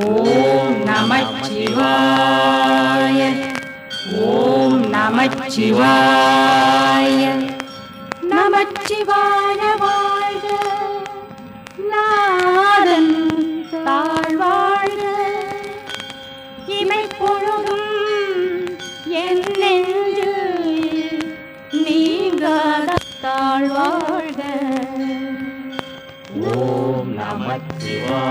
ஓம் நமச்சிவாய. ஓம் நமச்சிவாய. நமச்சிவாய வாழ்க. நாதன் தாழ்வாழ்க. இமை பொழுதும் என் நெஞ்சில் நீங்காத தாழ்வாழ்க. ஓம் நமச்சிவாய.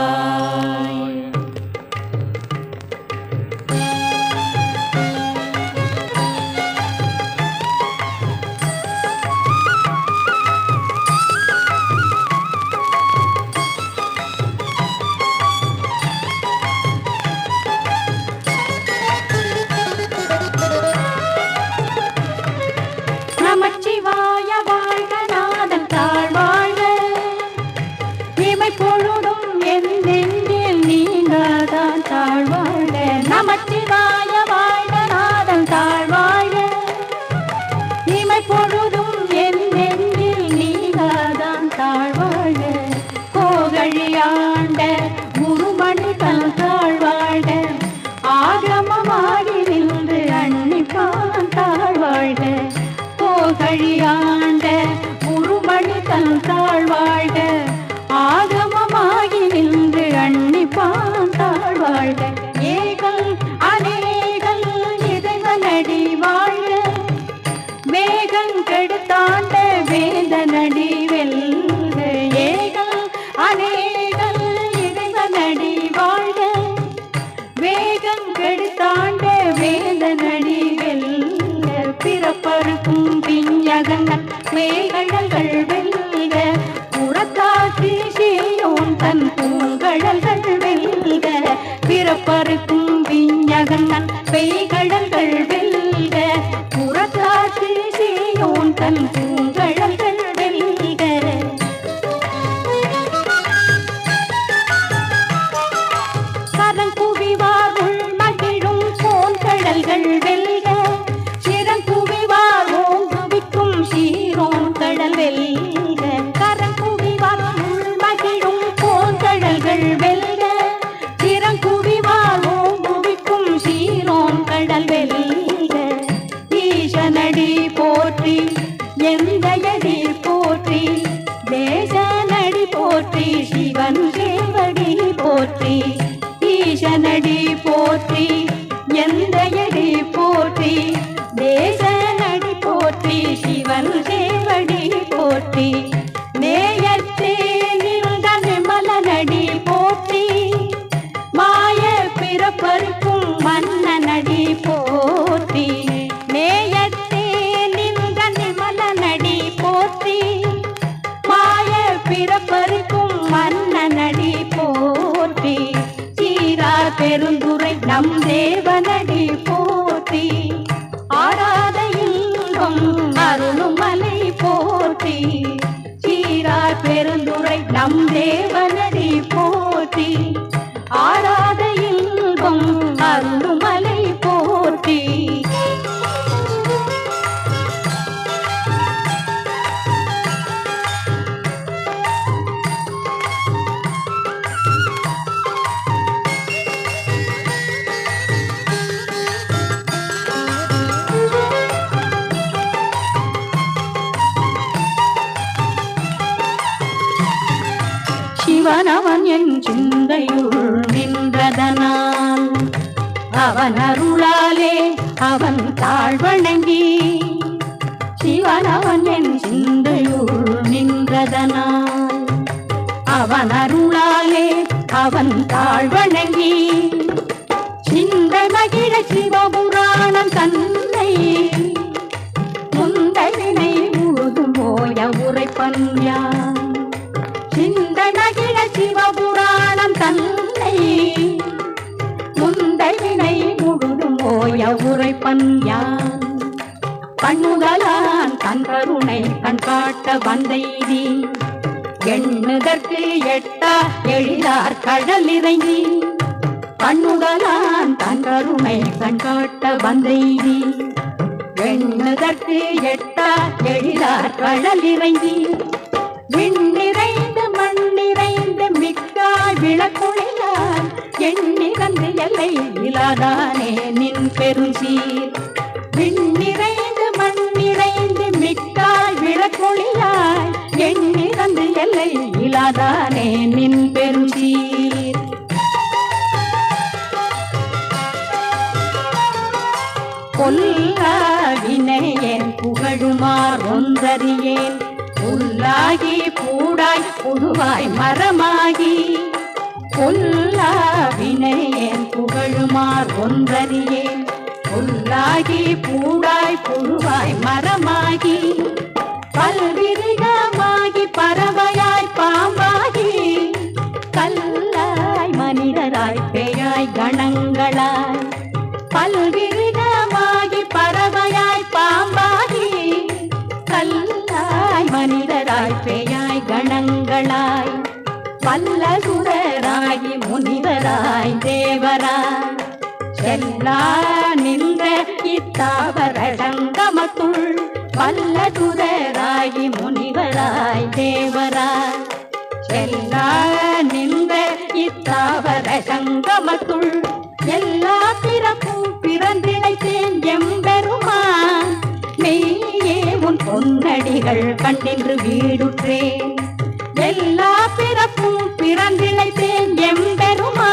குருமணி தன் பிறப்பறுக்கும் விஞ்ஞகன் பெய்கடல்கள் வெல்க புறத்தாசி ஈசனடி போற்றி எந்த எதிர் போற்றி தேசனடி போற்றி சிவன் சேவடி போற்றி. ஈசனடி போற்றி எந்த எந்தையடி போற்றி சிவனவன் என் சிந்தையுள் நின்றதனால் அவன் அருளாலே அவன் தாழ்வணங்கி சிவனவன் என் சிந்தையுள் நின்றதனால் அவன் அருளாலே அவன் தாழ்வணங்கி சிந்தை மகிழ சிவபுராணம் தன்னை முந்தவினை முழுதும் போய உரைப்பன் யான் உரைப்பன் யான் கண்ணுதலான் தன் கருணை கண் காட்ட வந்தைதி எண்ணுதற்கு எட்டா எழிலார் கடல் இறங்கி கண்ணுதலான் தன் கருணை கண் காட்ட வந்தைதி எண்ணுதற்கு எட்டா எழிலார் கடல் இறங்கி விண் நிறைந்து மண் நிறைந்து மிக்கா மிக்காய் விளக்குழியார். எண்ணிறந்து எல்லை இலாதானே நின் பெருசீர் விண்ணிறைந்து மண்ணிறைந்து மிக்காய் விளக்குழியாய் எண்ணிறந்து எல்லை இலாதானே நின் பெருசீர் கொல்லாவினையேன் புகழுமார் ஒன்றறியேன். உள்ளாகி பூடாய் புழுவாய் மரமாகி. கொல்லாவினையேன் புகழுமார் ஒன்றறியேன் புல்லாகி பூடாய் புழுவாய் மரமாகி வல்ல வல்லசுரராகி முனிவராய் தேவராய். செல்லா நின்ற இத்தாவர வல்ல வல்லதுரராகி முனிவராய் தேவராய். செல்லா நின்ற இத்தாவர சங்கமத்துள் எல்லா பிறப்பும் பிறந்திழைத்தேன் எம்பெருமா மெய்யே உன் பொன்னடிகள் கண்டின்று வீடுற்றேன். எல்லா பிறப்பும் பிறந்திழைத்தேன் எம்பெருமா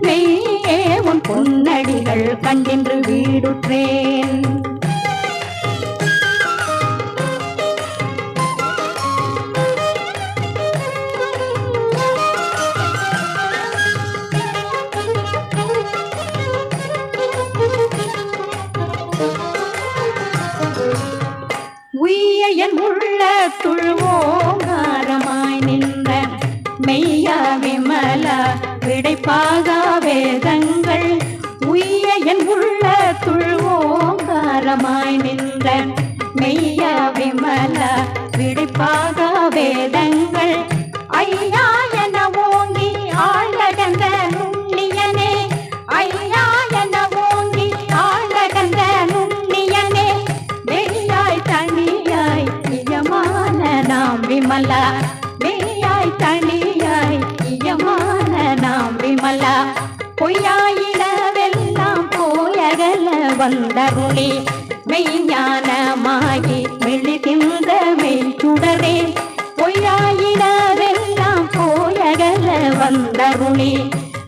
மெய்யே உன் பொன்னடிகள் கண்டின்று வீடுற்றேன். வந்தருளி மெய்ஞானமாகி மெழுகிந்த மெய்ச்சுடரே பொய்யாயினாரெல்லாம் போயகல வந்தருளே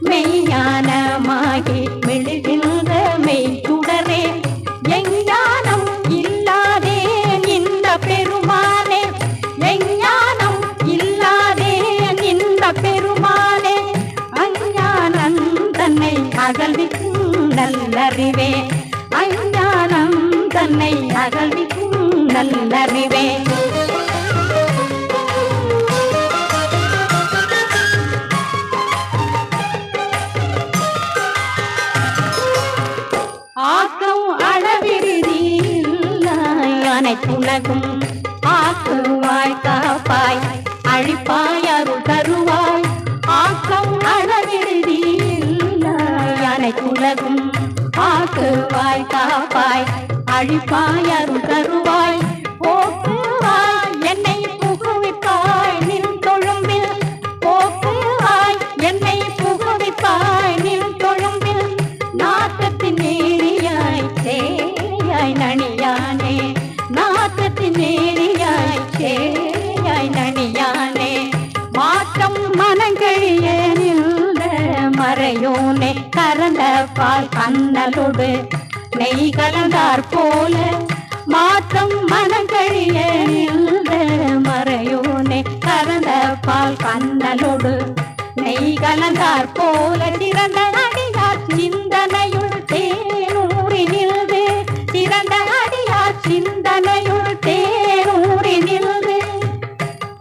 மெய்ஞானமாகி மெழுகிந்த மெய்ச்சுடரே. எஞ்ஞானம் இல்லாதே இந்த பெருமானே எஞ்ஞானம் இல்லாதே இந்த பெருமானே அஞ்ஞானம் தன்னை அகழ்விக்கும் நல்லறிவே. உன்னை அகழ்விக்கும் நல்லறிவே ஆக்கம் அளவிருதில்லாய் அனைத்துலகும். ஆக்குவாய் காப்பாய் அழிப்பாய் அருள் தருவாய். ஆக்கம் அளவிருதில்லாய் அனைத்துலகும். ஆக்குவாய் காப்பாய் அழிப்பாய் அருள் தருவாய். போக்குவாய் என்னை புகுவிப்பாய். நின் தொழும்பில் போக்குவாய் என்னை புகுவிப்பாய். நின் தொழும்பில் நாட்டத்தின் நேரியாய் சேயாய் நனியானே. நாட்டத்தின் நேரியாய் சேயாய் நனியானே. மாற்றம் மனங்கழிய நின்ற மறையோனே. கரந்த பால் கண்ணலோடு நெய் கலந்தார் போல மாற்றம் மனங்கழிய நின்ற மறையோனே கரந்த பால் கண்ணலோடு நெய் கலந்தார் போல திறந்த அடியார் சிந்தனையுள் தேனூறி நின்று திறந்த அடியார் சிந்தனையுள் தேனூறி நின்று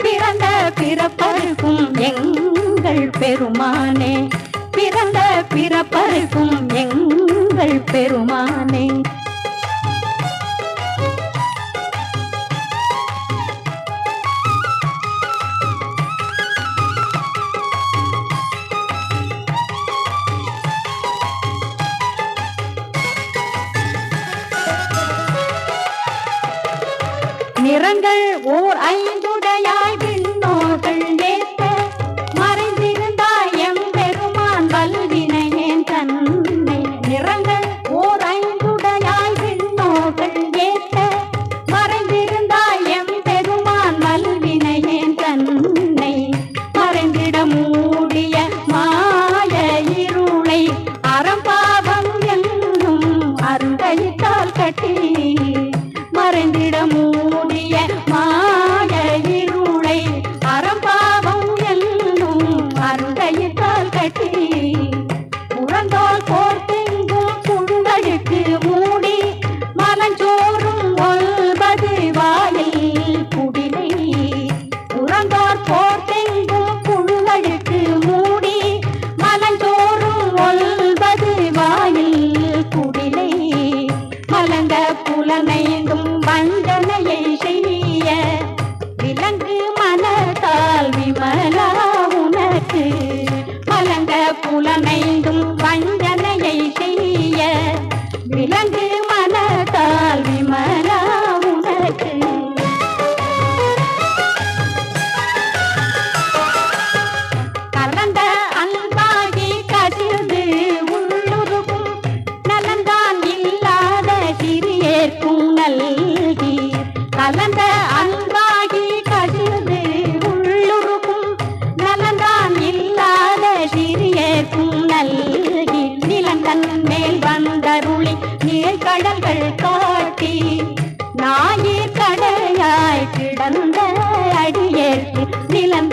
பிறந்த பிறப்பருக்கும் எங்கள் பெருமானே பிறந்த பிறப்பருக்கும் எங்கள் பெருமானே. நிறங்கள் ஓர் ஐந்து காட்டி மறைந்திடமோ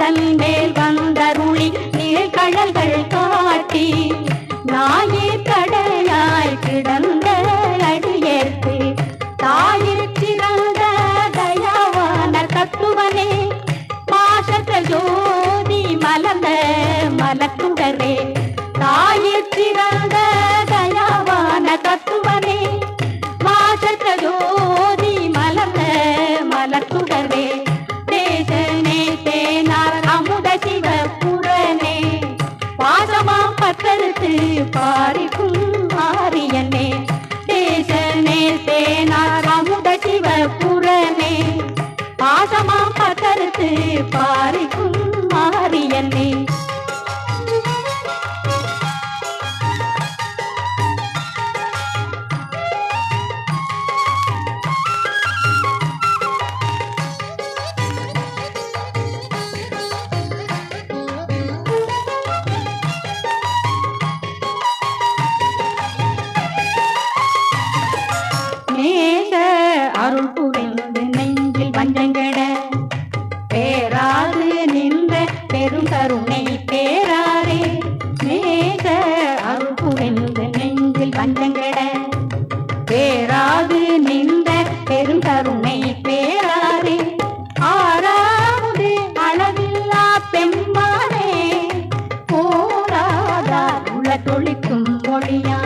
கண்டேன் பாரிக்கும் மாரியன்னே தொழிக்கும் ஒளியா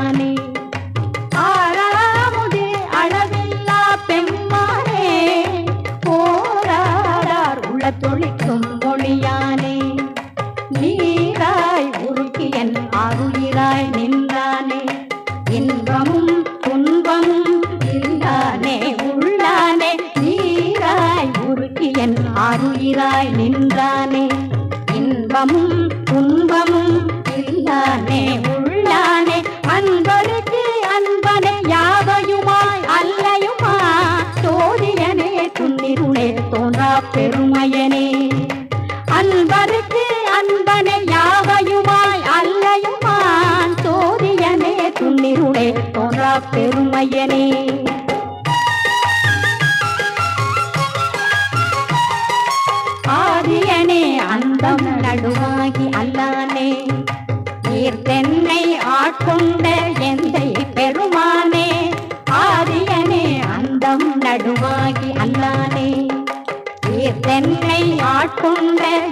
பெருமையனே. அன்பருக்கு அன்பனை யாவையுமாய் அல்லையுமான் சோதியனே துண்ணிருளே தோன்றா பெருமையனே. ஆதியனே அந்தம் நடுவாகி அல்லானே. நீர் தென்னை ஆட்கொண்ட எந்த கொண்ட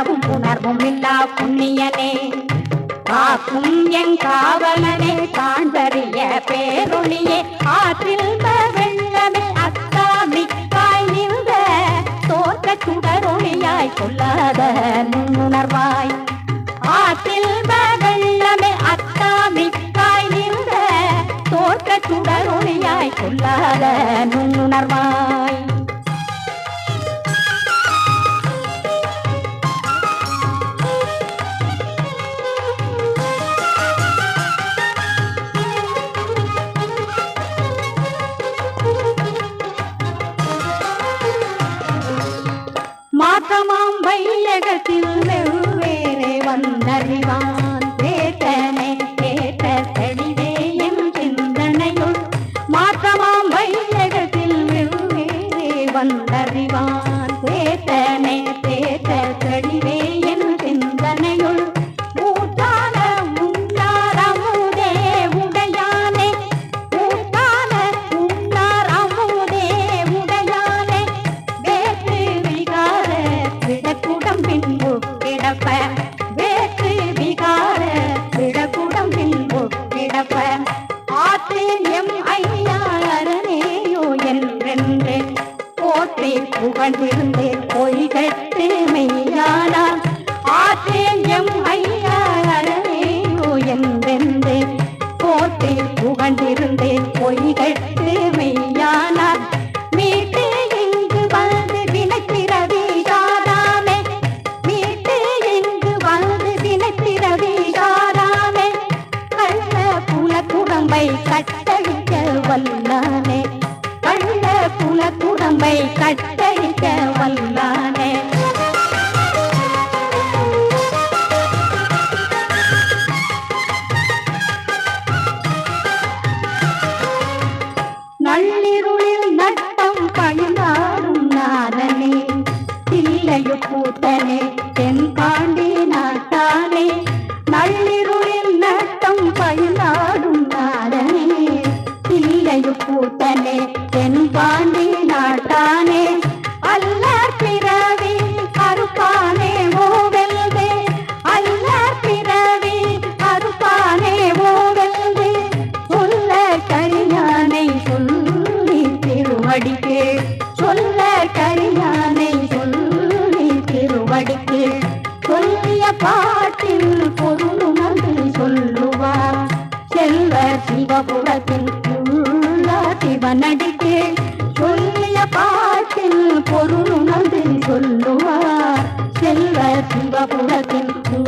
உணர்வும் உணர்வும் இல்லா புண்ணியனே. காக்கும் என் காவலனே காண்பறிய பேரொழியே. ஆற்றில் வெள்ளமே அத்தாமிக்காய் நின்ற தோற்ற சுடரொழியாய் கொள்ளாத நுண்ணுணர்வாய் ஆற்றில் வெள்ளமே அத்தாமிக்காய் நின்ற தோற்ற சுடரொழியாய் கொள்ளாத நுண்ணுணர்வாய் ಜಗತಿ குரம்பை கட்டழிக்க வல்லானே. கள்ள குல குரம்பை கட்டழிக்க வல்லானே. காதல்